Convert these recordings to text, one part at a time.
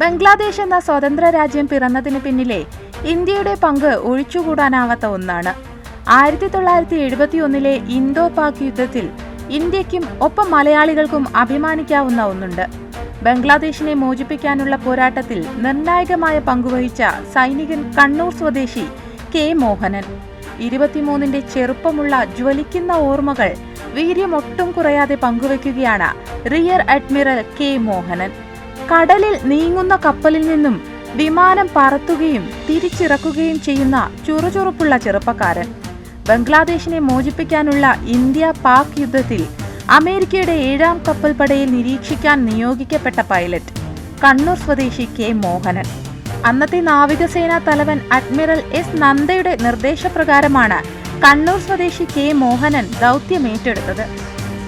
ബംഗ്ലാദേശ് എന്ന സ്വതന്ത്ര രാജ്യം പിറന്നതിന് പിന്നിലെ ഇന്ത്യയുടെ പങ്ക് ഒഴിച്ചുകൂടാനാവാത്ത ഒന്നാണ്. ആയിരത്തി തൊള്ളായിരത്തി എഴുപത്തിയൊന്നിലെ ഇന്തോ പാക് യുദ്ധത്തിൽ ഇന്ത്യക്കും ഒപ്പം മലയാളികൾക്കും അഭിമാനിക്കാവുന്ന ഒന്നുണ്ട്. ബംഗ്ലാദേശിനെ മോചിപ്പിക്കാനുള്ള പോരാട്ടത്തിൽ നിർണായകമായ പങ്കുവഹിച്ച സൈനികൻ കണ്ണൂർ സ്വദേശി കെ മോഹനൻ. ഇരുപത്തിമൂന്നിന്റെ ചെറുപ്പമുള്ള ജ്വലിക്കുന്ന ഓർമ്മകൾ വീര്യമൊട്ടും കുറയാതെ പങ്കുവയ്ക്കുകയാണ് റിയർ അഡ്മിറൽ കെ മോഹനൻ. കടലിൽ നീങ്ങുന്ന കപ്പലിൽ നിന്നും വിമാനം പറത്തുകയും തിരിച്ചിറക്കുകയും ചെയ്യുന്ന ചുറുചുറുപ്പുള്ള ചെറുപ്പക്കാരൻ. ബംഗ്ലാദേശിനെ മോചിപ്പിക്കാനുള്ള ഇന്ത്യ പാക് യുദ്ധത്തിൽ അമേരിക്കയുടെ ഏഴാം കപ്പൽപ്പടയിൽ നിരീക്ഷിക്കാൻ നിയോഗിക്കപ്പെട്ട പൈലറ്റ് കണ്ണൂർ സ്വദേശി കെ. മോഹനൻ. അന്നത്തെ നാവികസേനാ തലവൻ അഡ്മിറൽ എസ്. നന്ദയുടെ നിർദ്ദേശപ്രകാരമാണ് കണ്ണൂർ സ്വദേശി കെ. മോഹനൻ ദൗത്യം ഏറ്റെടുത്തത്.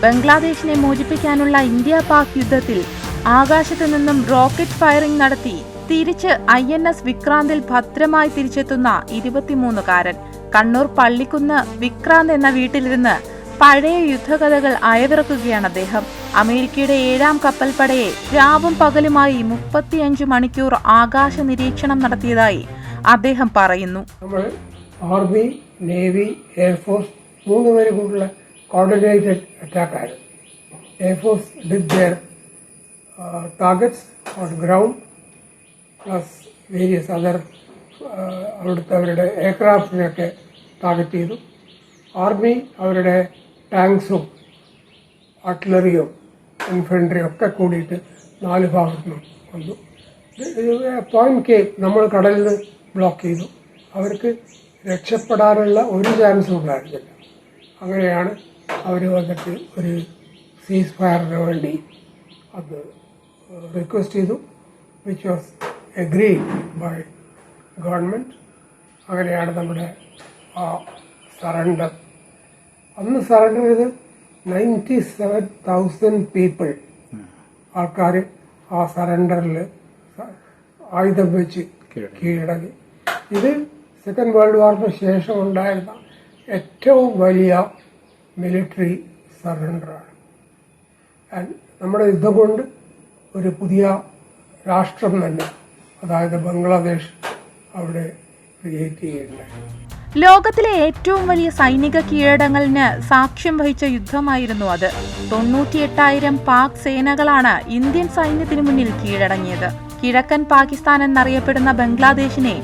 ബംഗ്ലാദേശിനെ മോചിപ്പിക്കാനുള്ള ഇന്ത്യ പാക് യുദ്ധത്തിൽ ആകാശത്തു നിന്നും റോക്കറ്റ് ഫയറിംഗ് നടത്തി തിരിച്ച് ഐ എൻ എസ് വിക്രാന്തിൽ ഭദ്രമായി തിരിച്ചെത്തുന്ന ഇരുപത്തിമൂന്നുകാരൻ. കണ്ണൂർ പള്ളിക്കുന്ന് വിക്രാന്ത് എന്ന വീട്ടിലിരുന്ന് പഴയ യുദ്ധകഥകൾ അയവിറക്കുകയാണ് അദ്ദേഹം. അമേരിക്കയുടെ ഏഴാം കപ്പൽപ്പടയെ രാവും പകലുമായി മുപ്പത്തിയഞ്ച് മണിക്കൂർ ആകാശ നിരീക്ഷണം നടത്തിയതായി അദ്ദേഹം പറയുന്നു. ആർമി നേവി എയർഫോഴ്സ് മൂന്ന് പേര് കൂട്ടുള്ള coordinated അറ്റാക്കായിരുന്നു air force did their targets on ground plus various other അവിടുത്തെ അവരുടെ എയർക്രാഫ്റ്റിനെയൊക്കെ ടാർഗറ്റ് ചെയ്തു. ആർമി അവരുടെ ടാങ്ക്സും ആർട്ടിലറിയും ഇൻഫൻട്രിയും ഒക്കെ കൂടിയിട്ട് നാല് ഭാഗത്തുനിന്നും വന്നു. പോയിന്റ് കെ നമ്മൾ കടലിൽ ബ്ലോക്ക് ചെയ്തു. അവർക്ക് രക്ഷപ്പെടാനുള്ള ഒരു ചാൻസും ഉണ്ടായിരുന്നില്ല. അങ്ങനെയാണ് അവർ വന്നിട്ട് ഒരു സീസ് ഫയറിന് വേണ്ടി അത് റിക്വസ്റ്റ് ചെയ്തു which was agree by government അങ്ങനെയാണ് നമ്മുടെ ആ സറണ്ടർ അന്ന് സറണ്ടർ ചെയ്ത് നയന്റി സെവൻ തൗസൻഡ് പീപ്പിൾ ആൾക്കാർ ആ സറണ്ടറിൽ ആയുധം വെച്ച് കീഴടങ്ങി. ഇത് സെക്കൻഡ് വേൾഡ് വാറിന് ശേഷം ഉണ്ടായിരുന്ന ഏറ്റവും വലിയ മിലിറ്ററി സറണ്ടറാണ് നമ്മുടെ യുദ്ധം കൊണ്ട് ഒരു പുതിയ രാഷ്ട്രം തന്നെ അതായത് ബംഗ്ലാദേശ് അവിടെ ക്രിയേറ്റ് ചെയ്യുന്നത് ലോകത്തിലെ ഏറ്റവും വലിയ സൈനിക കീഴടങ്ങലിന് സാക്ഷ്യം വഹിച്ച യുദ്ധമായിരുന്നു അത്. തൊണ്ണൂറ്റിയെട്ടായിരം പാക് സേനകളാണ് ഇന്ത്യൻ സൈന്യത്തിന് മുന്നിൽ കീഴടങ്ങിയത്. കിഴക്കൻ പാകിസ്ഥാൻ എന്നറിയപ്പെടുന്ന ബംഗ്ലാദേശിനെ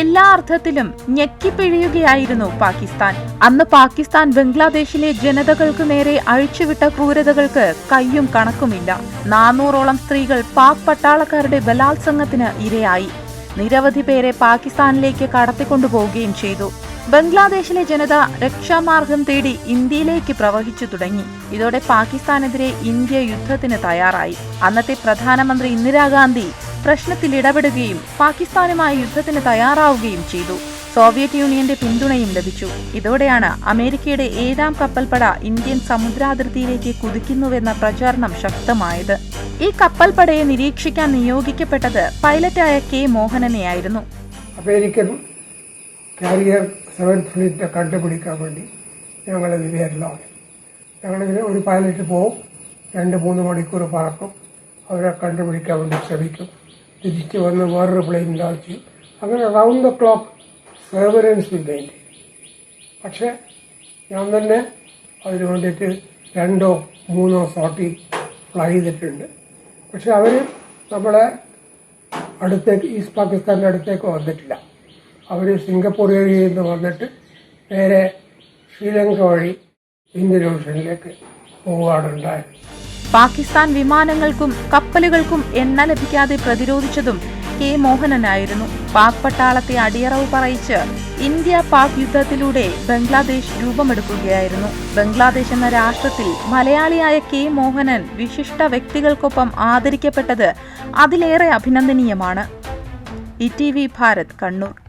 എല്ലാ അർത്ഥത്തിലും ഞെക്കിപ്പിഴിയുകയായിരുന്നു പാകിസ്ഥാൻ. അന്ന് പാകിസ്ഥാൻ ബംഗ്ലാദേശിലെ ജനതകൾക്ക് നേരെ അഴിച്ചുവിട്ട ക്രൂരതകൾക്ക് കയ്യും കണക്കുമില്ല. നാനൂറോളം സ്ത്രീകൾ പാക് പട്ടാളക്കാരുടെ ബലാത്സംഗത്തിന് ഇരയായി. നിരവധി പേരെ പാകിസ്ഥാനിലേക്ക് കടത്തിക്കൊണ്ടുപോവുകയും ചെയ്തു. ബംഗ്ലാദേശിലെ ജനത രക്ഷാമാർഗം തേടി ഇന്ത്യയിലേക്ക് പ്രവഹിച്ചു തുടങ്ങി. ഇതോടെ പാകിസ്ഥാനെതിരെ ഇന്ത്യ യുദ്ധത്തിന് തയ്യാറായി. അന്നത്തെ പ്രധാനമന്ത്രി ഇന്ദിരാഗാന്ധി പ്രശ്നത്തിൽ ഇടപെടുകയും പാകിസ്ഥാനുമായി യുദ്ധത്തിന് തയ്യാറാവുകയും ചെയ്തു. സോവിയറ്റ് യൂണിയന്റെ പിന്തുണയും ലഭിച്ചു. ഇതോടെയാണ് അമേരിക്കയുടെ ഏഴാം കപ്പൽപ്പട ഇന്ത്യൻ സമുദ്രാതിർത്തിയിലേക്ക് കുതിക്കുന്നുവെന്ന പ്രചാരണം ശക്തമായത്. ഈ കപ്പൽപ്പടയെ നിരീക്ഷിക്കാൻ നിയോഗിക്കപ്പെട്ടത് പൈലറ്റായ കെ മോഹനനെയായിരുന്നു. അമേരിക്കൻ കാരിയർ സെവൻത് ഫ്ലീറ്റ് കണ്ടുപിടിക്കാൻ വേണ്ടി ഞങ്ങൾ ഞങ്ങളിതിന് ഒരു പൈലറ്റ് പോവും. രണ്ട് മൂന്ന് മണിക്കൂർ പറക്കും അവരെ കണ്ടുപിടിക്കാൻ വേണ്ടി ശ്രമിക്കും. തിരിച്ചു വന്ന് വേറൊരു പ്ലെയിൻ ഉണ്ടാക്കി അങ്ങനെ round the clock surveillance maintain പക്ഷേ ഞാൻ തന്നെ അതിന് വേണ്ടിയിട്ട് രണ്ടോ മൂന്നോ സോട്ടി ഫ്ലൈ ചെയ്തിട്ടുണ്ട്. പക്ഷെ അവർ നമ്മളെ അടുത്തേക്ക് ഈസ്റ്റ് പാകിസ്ഥാന്റെ അടുത്തേക്ക് വന്നിട്ടില്ല. അവർ സിംഗപ്പൂർ ഏരിയയിൽ നിന്ന് വന്നിട്ട് നേരെ ശ്രീലങ്ക വഴി ഇന്ത്യൻ ഓഷനിലേക്ക് ഉണ്ടായത്. പാകിസ്ഥാൻ വിമാനങ്ങൾക്കും കപ്പലുകൾക്കും എണ്ണ ലഭിക്കാതെ പ്രതിരോധിച്ചതും കെ മോഹനനായിരുന്നു. പാക് പട്ടാളത്തെ അടിയറവ് പറയിച്ച് ഇന്ത്യ പാക് യുദ്ധത്തിലൂടെ ബംഗ്ലാദേശ് രൂപമെടുക്കുകയായിരുന്നു. ബംഗ്ലാദേശ് എന്ന രാഷ്ട്രത്തിൽ മലയാളിയായ കെ മോഹനൻ വിശിഷ്ട വ്യക്തികൾക്കൊപ്പം ആദരിക്കപ്പെട്ടത് അതിലേറെ അഭിനന്ദനീയമാണ്. E T V Bharat Kannur.